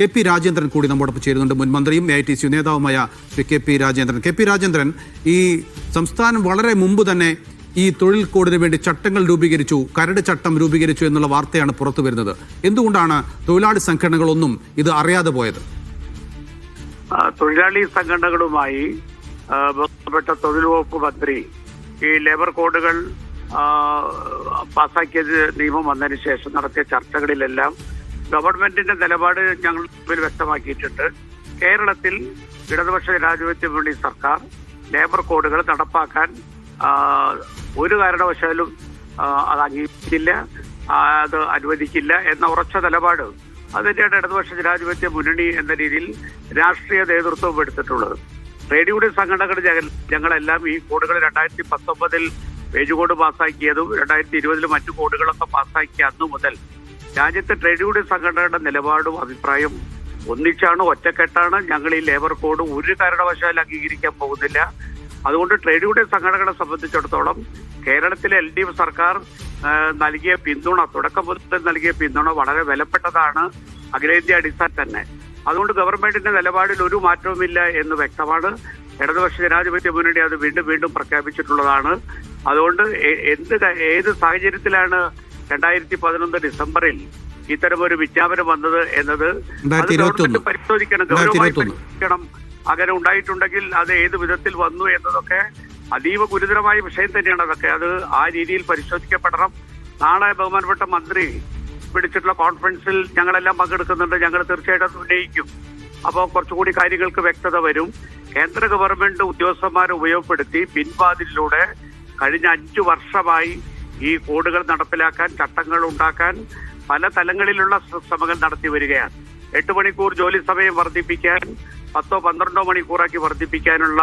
K P Rajendran കൂടി നമ്മോടൊപ്പം ചേരുന്നുണ്ട്. മുൻ മന്ത്രിയും എ ഐ ടി സി നേതാവുമായ K P Rajendran. K P Rajendran ഈ സംസ്ഥാനം വളരെ മുമ്പ് തന്നെ ഈ തൊഴിൽ കോഡിന് വേണ്ടി ചട്ടങ്ങൾ രൂപീകരിച്ചു കരട് ചട്ടം രൂപീകരിച്ചു എന്നുള്ള വാർത്തയാണ് പുറത്തു വരുന്നത്. എന്തുകൊണ്ടാണ് തൊഴിലാളി സംഘടനകളൊന്നും ഇത് അറിയാതെ പോയത്? തൊഴിലാളി സംഘടനകളുമായി ബന്ധപ്പെട്ട തൊഴിൽ വകുപ്പ് മന്ത്രി ഈ ലേബർ കോഡുകൾ പാസാക്കിയത് നിയമം വന്നതിന് ശേഷം നടത്തിയ ചർച്ചകളിലെല്ലാം ഗവൺമെന്റിന്റെ നിലപാട് ഞങ്ങൾ മുമ്പിൽ വ്യക്തമാക്കിയിട്ടുണ്ട്. കേരളത്തിൽ ഇടതുപക്ഷ ജനാധിപത്യ മുന്നണി സർക്കാർ ലേബർ കോഡുകൾ നടപ്പാക്കാൻ ഒരു കാരണവശാലും അത് അംഗീകരിക്കില്ല അത് അനുവദിക്കില്ല എന്ന ഉറച്ച നിലപാട് അതിന്റെയാണ് ഇടതുപക്ഷ ജനാധിപത്യ മുന്നണി എന്ന രീതിയിൽ രാഷ്ട്രീയ നേതൃത്വം എടുത്തിട്ടുള്ളത്. ട്രേഡ് യൂണിയൻ സംഘടനകൾ ഞങ്ങളെല്ലാം ഈ കോഡുകൾ രണ്ടായിരത്തി പത്തൊമ്പതിൽ പേജ് കോഡ് പാസ്സാക്കിയതും രണ്ടായിരത്തി ഇരുപതിൽ മറ്റു കോഡുകളൊക്കെ പാസ്സാക്കിയ അന്നു മുതൽ രാജ്യത്തെ ട്രേഡ് യൂണിയൻ സംഘടനയുടെ നിലപാടും അഭിപ്രായം ഒന്നിച്ചാണ് ഒറ്റക്കെട്ടാണ്? ഞങ്ങൾ ഈ ലേബർ കോഡ് ഒരു കാരണവശാൽ അംഗീകരിക്കാൻ പോകുന്നില്ല. അതുകൊണ്ട് ട്രേഡ് യൂണിയൻ സംഘടനകളെ സംബന്ധിച്ചിടത്തോളം കേരളത്തിലെ എൽ ഡി എഫ് സർക്കാർ നൽകിയ പിന്തുണ തുടക്കം മുതൽ നൽകിയ പിന്തുണ വളരെ വിലപ്പെട്ടതാണ്. അഖിലേന്ത്യാ അടിസ്ഥാനം തന്നെ. അതുകൊണ്ട് ഗവൺമെന്റിന്റെ നിലപാടിൽ ഒരു മാറ്റവുമില്ല എന്ന് വ്യക്തമാണ്. ഇടതുപക്ഷ ജനാധിപത്യ മുന്നണി അത് വീണ്ടും വീണ്ടും പ്രഖ്യാപിച്ചിട്ടുള്ളതാണ്. അതുകൊണ്ട് എന്ത് ഏത് സാഹചര്യത്തിലാണ് രണ്ടായിരത്തി പതിനൊന്ന് ഡിസംബറിൽ ഇത്തരമൊരു വിജ്ഞാപനം വന്നത് എന്നത് അത്. ഗവൺമെന്റ് പരിശോധിക്കണം ഗൗരവമായിരിക്കണം ഗൗരവമായി പരിശോധിക്കണം. അങ്ങനെ ഉണ്ടായിട്ടുണ്ടെങ്കിൽ അത് ഏത് വിധത്തിൽ വന്നു എന്നതൊക്കെ അതീവ ഗുരുതരമായ വിഷയം തന്നെയാണ് അതൊക്കെ. അത് ആ രീതിയിൽ പരിശോധിക്കപ്പെടണം. നാളെ ബഹുമാനപ്പെട്ട മന്ത്രി പിടിച്ചിട്ടുള്ള കോൺഫറൻസിൽ ഞങ്ങളെല്ലാം പങ്കെടുക്കുന്നുണ്ട്. ഞങ്ങൾ തീർച്ചയായിട്ടും അത് ഉന്നയിക്കും. അപ്പോൾ കുറച്ചുകൂടി കാര്യങ്ങൾക്ക് വ്യക്തത വരും. കേന്ദ്ര ഗവൺമെന്റ് ഉദ്യോഗസ്ഥന്മാരെ ഉപയോഗപ്പെടുത്തി പിൻവാതിലിലൂടെ കഴിഞ്ഞ അഞ്ചു വർഷമായി ഈ കോഡുകൾ നടപ്പിലാക്കാൻ ചട്ടങ്ങൾ ഉണ്ടാക്കാൻ പല തലങ്ങളിലുള്ള ശ്രമങ്ങൾ നടത്തി വരികയാണ്. എട്ട് മണിക്കൂർ ജോലി സമയം വർദ്ധിപ്പിക്കാൻ പത്തോ പന്ത്രണ്ടോ മണിക്കൂറാക്കി വർദ്ധിപ്പിക്കാനുള്ള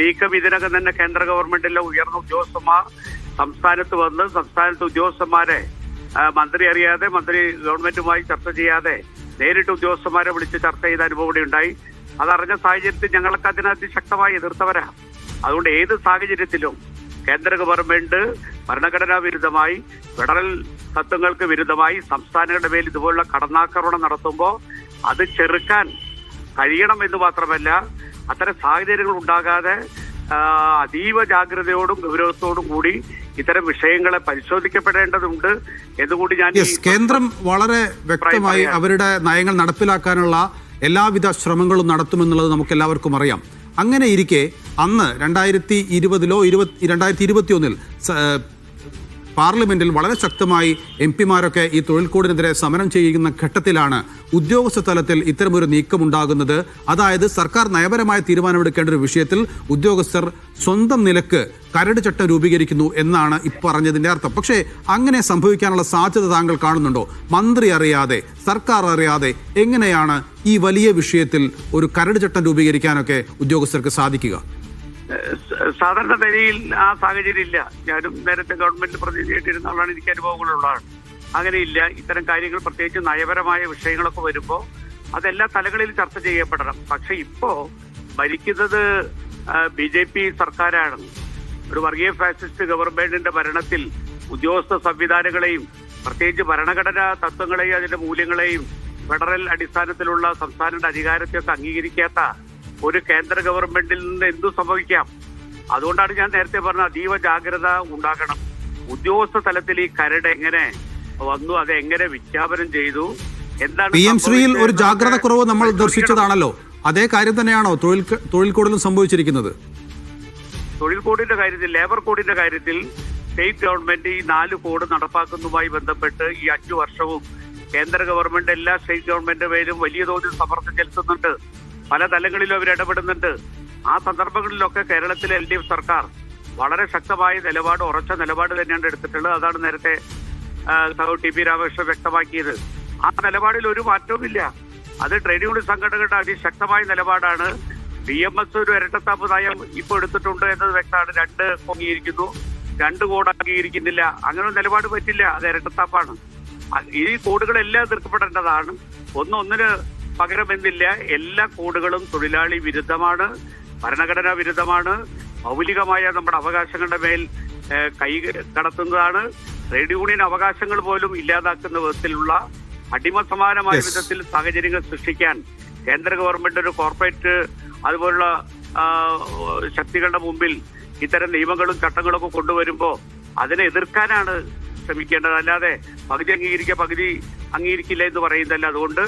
നീക്കം ഇതിനകം തന്നെ കേന്ദ്ര ഗവൺമെന്റിലെ ഉയർന്ന ഉദ്യോഗസ്ഥന്മാർ സംസ്ഥാനത്ത് വന്ന് സംസ്ഥാനത്ത് ഉദ്യോഗസ്ഥന്മാരെ മന്ത്രി അറിയാതെ മന്ത്രി ഗവൺമെന്റുമായി ചർച്ച ചെയ്യാതെ നേരിട്ട് ഉദ്യോഗസ്ഥന്മാരെ വിളിച്ച് ചർച്ച ചെയ്ത അനുഭവം കൂടി ഉണ്ടായി. അതറിഞ്ഞ സാഹചര്യത്തിൽ അതിനകത്ത് ശക്തമായി എതിർത്തവരാ അതുകൊണ്ട് ഏത് സാഹചര്യത്തിലും കേന്ദ്ര ഗവൺമെന്റ് ഭരണഘടനാ വിരുദ്ധമായി ഫെഡറൽ തത്വങ്ങൾക്ക് വിരുദ്ധമായി സംസ്ഥാനങ്ങളുടെ മേൽ ഇതുപോലുള്ള കടന്നാക്രമണം നടത്തുമ്പോൾ അത് ചെറുക്കാൻ കഴിയണം എന്ന് മാത്രമല്ല അത്തരം സാഹചര്യങ്ങൾ ഉണ്ടാകാതെ അതീവ ജാഗ്രതയോടും ഗൗരവത്തോടും കൂടി ഇത്തരം വിഷയങ്ങളെ പരിശോധിക്കപ്പെടേണ്ടതുണ്ട് എന്നുകൂടി ഞാൻ കേന്ദ്രം വളരെ വ്യക്തമായി അവരുടെ നയങ്ങൾ നടപ്പിലാക്കാനുള്ള എല്ലാവിധ ശ്രമങ്ങളും നടത്തുമെന്നുള്ളത് നമുക്ക് എല്ലാവർക്കും അറിയാം. അങ്ങനെ ഇരിക്കെ അന്ന് രണ്ടായിരത്തി ഇരുപതിലോ ഇരുപത്തി രണ്ടായിരത്തി ഇരുപത്തി ഒന്നിൽ പാർലമെന്റിൽ വളരെ ശക്തമായി എം പിമാരൊക്കെ ഈ തൊഴിൽ കോഡിനെതിരെ സമരം ചെയ്യുന്ന ഘട്ടത്തിലാണ് ഉദ്യോഗസ്ഥ തലത്തിൽ ഇത്തരമൊരു നീക്കമുണ്ടാകുന്നത്. അതായത് സർക്കാർ നയപരമായ തീരുമാനമെടുക്കേണ്ട ഒരു വിഷയത്തിൽ ഉദ്യോഗസ്ഥർ സ്വന്തം നിലയ്ക്ക് കരട് ചട്ടം രൂപീകരിക്കുന്നു എന്നാണ് ഇപ്പറഞ്ഞതിന്റെ അർത്ഥം. പക്ഷേ അങ്ങനെ സംഭവിക്കാനുള്ള സാധ്യത താങ്കൾ കാണുന്നുണ്ടോ? മന്ത്രി അറിയാതെ സർക്കാർ അറിയാതെ എങ്ങനെയാണ് ഈ വലിയ വിഷയത്തിൽ ഒരു കരട് ചട്ടം രൂപീകരിക്കാനൊക്കെ ഉദ്യോഗസ്ഥർക്ക് സാധിക്കുക? സാധാരണ നിലയിൽ ആ സാഹചര്യം ഇല്ല. ഞാനും നേരത്തെ ഗവൺമെന്റ് പ്രതിനിധിയായിട്ടിരുന്ന ആളാണ്. എനിക്ക് അനുഭവങ്ങളുള്ളതാണ് അങ്ങനെയില്ല ഇത്തരം കാര്യങ്ങൾ പ്രത്യേകിച്ച് നയപരമായ വിഷയങ്ങളൊക്കെ വരുമ്പോൾ അതെല്ലാ തലങ്ങളിലും ചർച്ച ചെയ്യപ്പെടണം. പക്ഷെ ഇപ്പോ ഭരിക്കുന്നത് ബി ജെ പി സർക്കാരാണ് ഒരു വർഗീയ ഫാസിസ്റ്റ് ഗവൺമെന്റിന്റെ ഭരണത്തിൽ ഉദ്യോഗസ്ഥ സംവിധാനങ്ങളെയും പ്രത്യേകിച്ച് ഭരണഘടനാ തത്വങ്ങളെയും അതിന്റെ മൂല്യങ്ങളെയും ഫെഡറൽ അടിസ്ഥാനത്തിലുള്ള സംസ്ഥാനത്തിന്റെ അധികാരത്തെ അംഗീകരിക്കാത്ത ഒരു കേന്ദ്ര ഗവൺമെന്റിൽ നിന്ന് എന്തു സംഭവിക്കാം? അതുകൊണ്ടാണ് ഞാൻ നേരത്തെ പറഞ്ഞ അതീവ ജാഗ്രത ഉണ്ടാക്കണം ഉദ്യോഗസ്ഥ തലത്തിൽ ഈ കരട് എങ്ങനെ വന്നു അത് എങ്ങനെ വിജ്ഞാപനം ചെയ്തു എന്താണ് പി എം ശ്രീയിൽ ഒരു ജാഗ്രത കുറവ് നമ്മൾ ദർശിച്ചതാണല്ലോ. അതേ കാര്യം തന്നെയാണോ തൊഴിൽ തൊഴിൽ കോഡിലും സംഭവിച്ചിരിക്കുന്നത്? തൊഴിൽ കോഡിന്റെ കാര്യത്തിൽ ലേബർ കോഡിന്റെ കാര്യത്തിൽ സ്റ്റേറ്റ് ഗവൺമെന്റ് ഈ നാല് കോഡ് നടപ്പാക്കുന്നതുമായി ബന്ധപ്പെട്ട് ഈ അഞ്ചു വർഷവും കേന്ദ്ര ഗവൺമെന്റ് എല്ലാ സ്റ്റേറ്റ് ഗവൺമെന്റ് പേരും വലിയ തോതിൽ സമ്മർദ്ദം ചെലുത്തുന്നുണ്ട് പല തലങ്ങളിലും അവർ ഇടപെടുന്നുണ്ട്. ആ സന്ദർഭങ്ങളിലൊക്കെ കേരളത്തിലെ എൽ ഡി എഫ് സർക്കാർ വളരെ ശക്തമായ നിലപാട് ഉറച്ച നിലപാട് തന്നെയാണ് എടുത്തിട്ടുള്ളത്. അതാണ് നേരത്തെ സഹോ ടി പി രാമകൃഷ്ണൻ വ്യക്തമാക്കിയത്. ആ നിലപാടിൽ ഒരു മാറ്റവുമില്ല അത് ട്രേഡ് യൂണിയൻ സംഘടനകളുടെ അതിശക്തമായ നിലപാടാണ്. ബി എം എസ് ഒരു ഇരട്ടത്താപ്പ് നയം ഇപ്പോൾ എടുത്തിട്ടുണ്ട് എന്നത് വ്യക്തമാണ്. രണ്ട് പൊങ്ങിയിരിക്കുന്നു രണ്ട് കോഡ് അംഗീകരിക്കുന്നില്ല അങ്ങനെ ഒരു നിലപാട് പറ്റില്ല. അത് ഇരട്ടത്താപ്പാണ്. ഈ കോഡുകളെല്ലാം തീർക്കപ്പെടേണ്ടതാണ് ഒന്നൊന്നിന് പകരമെന്നില്ല. എല്ലാ കോഡുകളും തൊഴിലാളി വിരുദ്ധമാണ് ഭരണഘടനാ വിരുദ്ധമാണ്. മൗലികമായ നമ്മുടെ അവകാശങ്ങളുടെ മേൽ കൈ കടത്തുന്നതാണ്. ട്രേഡ് യൂണിയൻ അവകാശങ്ങൾ പോലും ഇല്ലാതാക്കുന്ന വിധത്തിലുള്ള അടിമസമാനമായ സമാനമായ വിധത്തിൽ സാഹചര്യങ്ങൾ സൃഷ്ടിക്കാൻ കേന്ദ്ര ഗവൺമെന്റ് ഒരു കോർപ്പറേറ്റ് അതുപോലുള്ള ശക്തികളുടെ മുമ്പിൽ ഇത്തരം നിയമങ്ങളും ചട്ടങ്ങളും ഒക്കെ കൊണ്ടുവരുമ്പോൾ അതിനെ എതിർക്കാനാണ് ശ്രമിക്കേണ്ടത് അല്ലാതെ പകുതി അംഗീകരിക്കുക പകുതി അംഗീകരിക്കില്ല എന്ന് പറയുന്നതല്ല. അതുകൊണ്ട്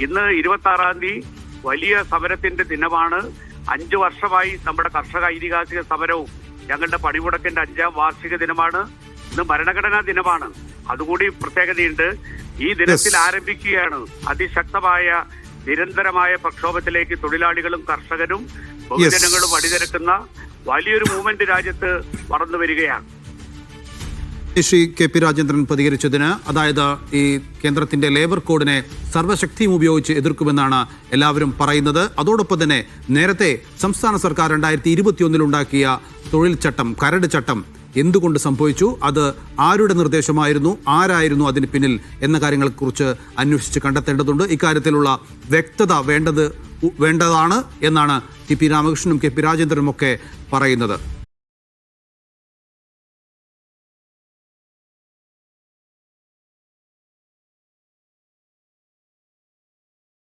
ഇന്ന് ഇരുപത്തി ആറാം തീയതി വലിയ സമരത്തിന്റെ ദിനമാണ്. അഞ്ചു വർഷമായി നമ്മുടെ കർഷക ഐതിഹാസിക സമരവും ഞങ്ങളുടെ പണിമുടക്കിന്റെ അഞ്ചാം വാർഷിക ദിനമാണ്. ഇന്ന് ഭരണഘടനാ ദിനമാണ്. അതുകൂടി പ്രത്യേകതയുണ്ട്. ഈ ദിനത്തിൽ. ആരംഭിക്കുകയാണ് അതിശക്തമായ നിരന്തരമായ പ്രക്ഷോഭത്തിലേക്ക് തൊഴിലാളികളും കർഷകരും ബഹുജനങ്ങളും അണിനിരക്കുന്ന വലിയൊരു മൂവ്മെന്റ് രാജ്യത്ത് വളർന്നു വരികയാണ്. ശ്രീ കെ പി രാജേന്ദ്രൻ പ്രതികരിച്ചതിന് അതായത് ഈ കേന്ദ്രത്തിന്റെ ലേബർ കോഡിനെ സർവശക്തിയും ഉപയോഗിച്ച് എതിർക്കുമെന്നാണ് എല്ലാവരും പറയുന്നത്. അതോടൊപ്പം തന്നെ നേരത്തെ സംസ്ഥാന സർക്കാർ രണ്ടായിരത്തി ഇരുപത്തിയൊന്നിൽ ഉണ്ടാക്കിയ തൊഴിൽ ചട്ടം കരട് ചട്ടം എന്തുകൊണ്ട് സംഭവിച്ചു? അത് ആരുടെ നിർദ്ദേശമായിരുന്നു? ആരായിരുന്നു അതിന് പിന്നിൽ? എന്ന കാര്യങ്ങളെക്കുറിച്ച് അന്വേഷിച്ച് കണ്ടെത്തേണ്ടതുണ്ട്. ഇക്കാര്യത്തിലുള്ള വ്യക്തത വേണ്ടത് വേണ്ടതാണ് എന്നാണ് ടി പി രാമകൃഷ്ണനും കെ പി രാജേന്ദ്രനും ഒക്കെ പറയുന്നത്.